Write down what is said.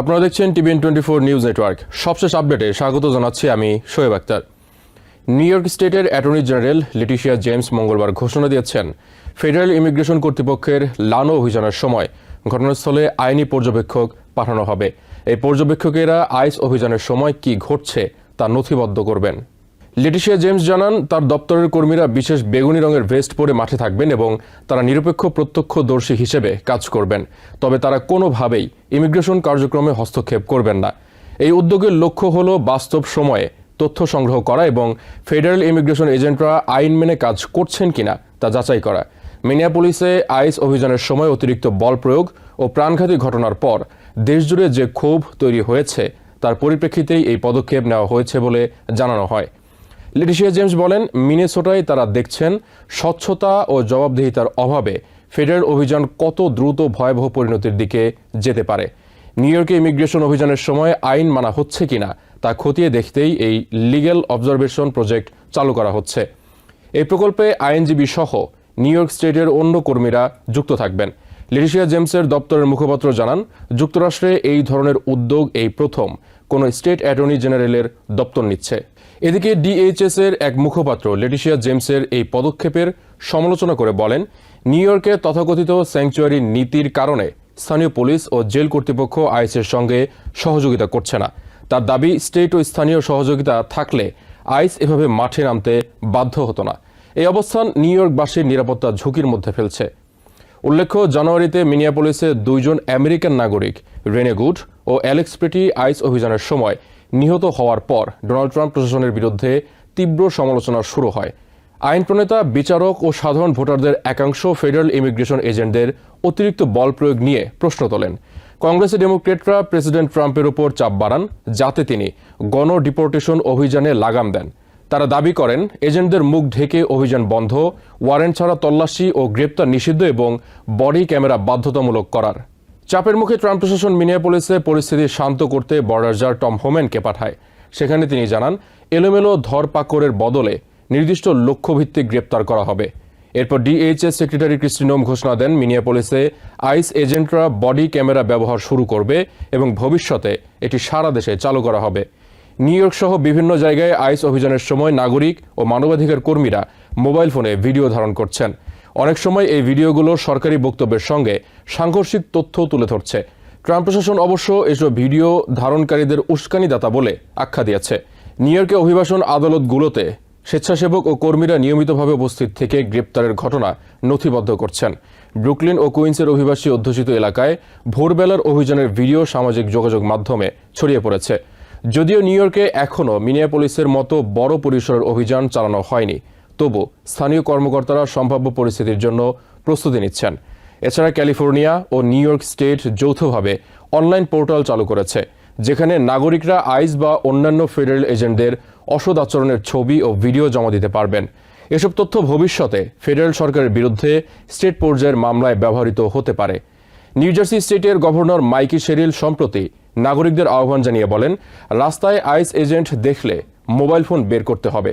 আপনারা দেখছেন TVN twenty four news network. সবশেষ আপডেটে স্বাগত জানাচ্ছি আমি শোয়েব আক্তার। নিউ ইয়র্ক স্টেটের অ্যাটর্নি জেনারেল লিটিশিয়া জেমস মঙ্গলবার ঘোষণা দিয়েছেন, ফেডারেল ইমিগ্রেশন কর্তৃপক্ষের লানো অভিযানের সময় ঘটনাস্থলে আইনি পর্যবেক্ষক পাঠানো হবে। এই পর্যবেক্ষকেরা আইস অভিযানের সময় কি ঘটছে তা নথিবদ্ধ করবেন। লেটিশিয়া জেমস জানান, তার দপ্তরের কর্মীরা বিশেষ বেগুনি রঙের ভেস্ট পরে মাঠে থাকবেন এবং তারা নিরপেক্ষ প্রত্যক্ষদর্শী হিসেবে কাজ করবেন। তবে তারা কোনোভাবেই ইমিগ্রেশন কার্যক্রমে হস্তক্ষেপ করবেন না। এই উদ্যোগের লক্ষ্য হল বাস্তব সময়ে তথ্য সংগ্রহ করা এবং ফেডারেল ইমিগ্রেশন এজেন্টরা আইন মেনে কাজ করছেন কিনা তা যাচাই করা। মিনিয়াপুলিসে আইস অভিযানের সময় অতিরিক্ত বল প্রয়োগ ও প্রাণঘাতী ঘটনার পর দেশজুড়ে যে ক্ষোভ তৈরি হয়েছে, তার পরিপ্রেক্ষিতেই এই পদক্ষেপ নেওয়া হয়েছে বলে জানানো হয়। লেটিশিয়া জেমস বলেন, মিনেসোটায় তারা দেখছেন স্বচ্ছতা ও জবাবদিহিতার অভাবে ফেডারেল অভিযান কত দ্রুত ভয়াবহ পরিণতির দিকে যেতে পারে। নিউ ইয়র্কে ইমিগ্রেশন অভিযানের সময় আইন মানা হচ্ছে কিনা তা খতিয়ে দেখতেই এই লিগ্যাল অবজারভেশন প্রজেক্ট চালু করা হচ্ছে। এই প্রকল্পে আইনজীবী সহ নিউ ইয়র্ক স্টেটের অন্য কর্মীরা যুক্ত থাকবেন। লেটিশিয়া জেমসের দপ্তরের মুখপাত্র জানান, যুক্তরাষ্ট্রে এই ধরনের উদ্যোগ এই প্রথম। কোনো স্টেট অ্যাটর্নি জেনারেলের দপ্তর নিচ্ছে। এদিকে ডিএইচএস এর এক মুখপাত্র লেটিশিয়া জেমসের এই পদক্ষেপের সমালোচনা করে বলেন, নিউ ইয়র্কে তথাকথিত স্যাংচুয়ারি নীতির কারণে স্থানীয় পুলিশ ও জেল কর্তৃপক্ষ আইসের সঙ্গে সহযোগিতা করছে না। তার দাবি, স্টেট ও স্থানীয় সহযোগিতা থাকলে আইস এভাবে মাঠে নামতে বাধ্য হতো না। এই অবস্থান নিউ ইয়র্কবাসীর নিরাপত্তা ঝুঁকির মধ্যে ফেলছে। উল্লেখ্য, জানুয়ারিতে মিনিয়াপোলিসে দুইজন আমেরিকান নাগরিক, রেনে গুড ও অ্যালেক্স প্রেটি আইস অভিযানের সময় নিহত হওয়ার পর ডোনাল্ড ট্রাম্প প্রশাসনের বিরুদ্ধে তীব্র সমালোচনা শুরু হয়। আইন প্রণেতা, বিচারক ও সাধারণ ভোটারদের একাংশ ফেডারেল ইমিগ্রেশন এজেন্টদের অতিরিক্ত বল প্রয়োগ নিয়ে প্রশ্ন তোলেন। কংগ্রেসের ডেমোক্রেটরা প্রেসিডেন্ট ট্রাম্পের ওপর চাপ বাড়ান, যাতে তিনি গণ ডিপোর্টেশন অভিযানে লাগাম দেন। তারা দাবি করেন, এজেন্টদের মুখ ঢেকে অভিযান বন্ধ, ওয়ারেন্ট ছাড়া তল্লাশি ও গ্রেপ্তার নিষিদ্ধ এবং বডি ক্যামেরা বাধ্যতামূলক করার। চাপের মুখে ট্রাম্প প্রশাসন মিনিয়াপোলিসে পরিস্থিতি শান্ত করতে বর্ডার জার টম হোমেনকে পাঠায়। সেখানে তিনি জানান, এলোমেলো ধরপাকড়ের বদলে নির্দিষ্ট লক্ষ্যভিত্তিক গ্রেপ্তার করা হবে। এরপর ডিএইচএস সেক্রেটারি ক্রিস্টিনোম ঘোষণা দেন, মিনিয়াপোলিসে আইস এজেন্টরা বডি ক্যামেরা ব্যবহার শুরু করবে এবং ভবিষ্যতে এটি সারা দেশে চালু করা হবে। নিউ ইয়র্ক সহ বিভিন্ন জায়গায় আইস অভিযানের সময় নাগরিক ও মানবাধিকার কর্মীরা মোবাইল ফোনে ভিডিও ধারণ করছেন। অনেক সময় এই ভিডিওগুলো সরকারি বক্তব্যের সঙ্গে সাংঘর্ষিক তথ্য তুলে ধরছে। ট্রাম্প প্রশাসন অবশ্য এসব ভিডিও ধারণকারীদের উস্কানিদাতা বলে আখ্যা দিয়েছে। নিউ ইয়র্কে অভিবাসন আদালতগুলোতে স্বেচ্ছাসেবক ও কর্মীরা নিয়মিতভাবে উপস্থিত থেকে গ্রেপ্তারের ঘটনা নথিবদ্ধ করছেন। ব্রুকলিন ও কুইন্সের অভিবাসী অধ্যুষিত এলাকায় ভোরবেলার অভিযানের ভিডিও সামাজিক যোগাযোগ মাধ্যমে ছড়িয়ে পড়েছে। যদিও নিউ ইয়র্কে এখনও মিনিয়াপোলিসের মতো বড় পরিসরের অভিযান চালানো হয়নি। তবু স্থানীয় কর্মকর্তারা সম্ভাব্য পরিস্থিতির জন্য প্রস্তুতি নিচ্ছেন। এছাড়া ক্যালিফোর্নিয়া ও নিউ ইয়র্ক স্টেট যৌথভাবে অনলাইন পোর্টাল চালু করেছে, যেখানে নাগরিকরা আইস বা অন্যান্য ফেডারেল এজেন্টদের অসদ আচরণের ছবি ও ভিডিও জমা দিতে পারবেন। এসব তথ্য ভবিষ্যতে ফেডারেল সরকারের বিরুদ্ধে স্টেট পর্যায়ের মামলায় ব্যবহৃত হতে পারে। নিউ জার্সি স্টেটের গভর্নর মাইকি শেরিল সম্প্রতি নাগরিকদের আহ্বান জানিয়ে বলেন, রাস্তায় আইস এজেন্ট দেখলে মোবাইল ফোন বের করতে হবে।